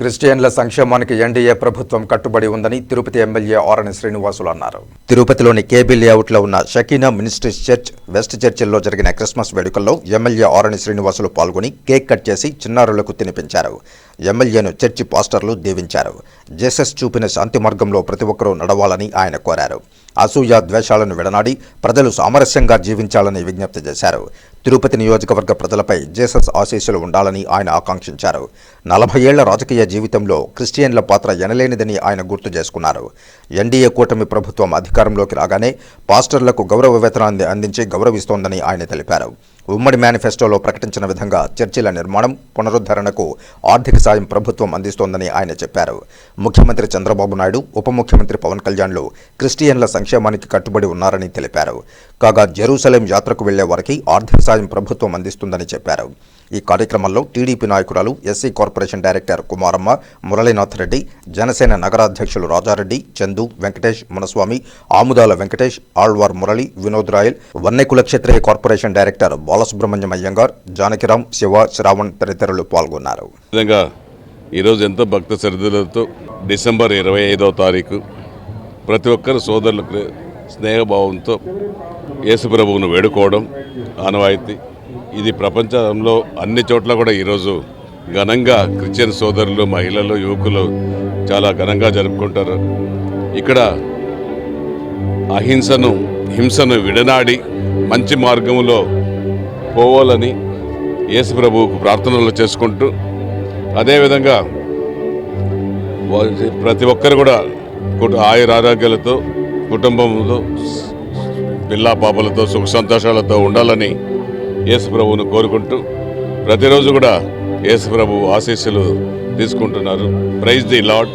క్రిస్టియన్ల సంక్షేమానికి ఎన్డీఏ ప్రభుత్వం కట్టుబడి ఉందని తిరుపతి ఎమ్మెల్యే ఆరణి శ్రీనివాసులు అన్నారు. తిరుపతిలోని కేబీ లేఅవుట్లో ఉన్న షకీనా మినిస్ట్రీస్ చర్చ్ వెస్ట్ చర్చిల్లో జరిగిన క్రిస్మస్ వేడుకల్లో ఎమ్మెల్యే ఆరణి శ్రీనివాసులు పాల్గొని కేక్ కట్ చేసి చిన్నారులకు తినిపించారు. ఎమ్మెల్యేను చర్చి పాస్టర్లు దీవించారు. జేసస్ చూపిన శాంతి మార్గంలో ప్రతి ఒక్కరూ నడవాలని ఆయన కోరారు. అసూయ ద్వేషాలను విడనాడి ప్రజలు సామరస్యంగా జీవించాలని విజ్ఞప్తి చేశారు. తిరుపతి నియోజకవర్గ ప్రజలపై జేసస్ ఆశీస్సులు ఉండాలని ఆయన ఆకాంక్షించారు. నలభై ఏళ్ళ రాజకీయ జీవితంలో క్రిస్టియన్ల పాత్ర ఎనలేనిదని ఆయన గుర్తు చేసుకున్నారు. ఎన్డీఏ కూటమి ప్రభుత్వం అధికారంలోకి రాగానే పాస్టర్లకు గౌరవ వేతనాన్ని అందించి గౌరవిస్తోందని ఆయన తెలిపారు. ఉమ్మడి మేనిఫెస్టోలో ప్రకటించిన విధంగా చర్చిల నిర్మాణం పునరుద్ధరణకు ఆర్థిక సాయం ప్రభుత్వం అందిస్తోందని ఆయన చెప్పారు. ముఖ్యమంత్రి చంద్రబాబు నాయుడు ఉప ముఖ్యమంత్రి పవన్ కళ్యాణ్లు క్రిస్టియన్ల సంక్షేమానికి కట్టుబడి ఉన్నారని తెలిపారు. కాగా జెరూసలేం యాత్రకు వెళ్ళే వారికి ఆర్థిక సాయం ప్రభుత్వం అందిస్తుందని చెప్పారు. ఈ కార్యక్రమంలో టీడీపీ నాయకురాలు SC corporation director Kumaramma Muralinath Reddy Janasena నగరాధ్యక్షులు Rajareddy Chandu Venkatesh Munaswamy Amudala Venkatesh Alwar Murali Vinod royal Vannekula Kshatriya corporation director Balasubrahmanyam Iyengar Janakiram Shiva Shravan తదితరులు పాల్గొన్నారు. ఈరోజు ఎంతో భక్త శ్రద్ధలతో డిసెంబర్ ఇరవై ఐదవ తారీఖు ప్రతి ఒక్కరు సోదరులకు స్నేహభావంతో యేసుప్రభువును వేడుకోవడం ఆనవాయితీ. ఇది ప్రపంచంలో అన్ని చోట్ల కూడా ఈరోజు ఘనంగా క్రిస్టియన్ సోదరులు మహిళలు యువకులు చాలా ఘనంగా జరుపుకుంటారు. ఇక్కడ అహింసను హింసను విడనాడి మంచి మార్గంలో పోవాలని యేసు ప్రభువుకు ప్రార్థనలు చేసుకుంటూ అదేవిధంగా ప్రతి ఒక్కరు కూడా ఆయుర ఆరోగ్యాలతో కుటుంబంతో పిల్లా పాపలతో సుఖ సంతోషాలతో ఉండాలని యేసుప్రభువును కోరుకుంటూ ప్రతిరోజు కూడా యేసు ప్రభు ఆశీస్సులు తీసుకుంటున్నారు. Praise the lord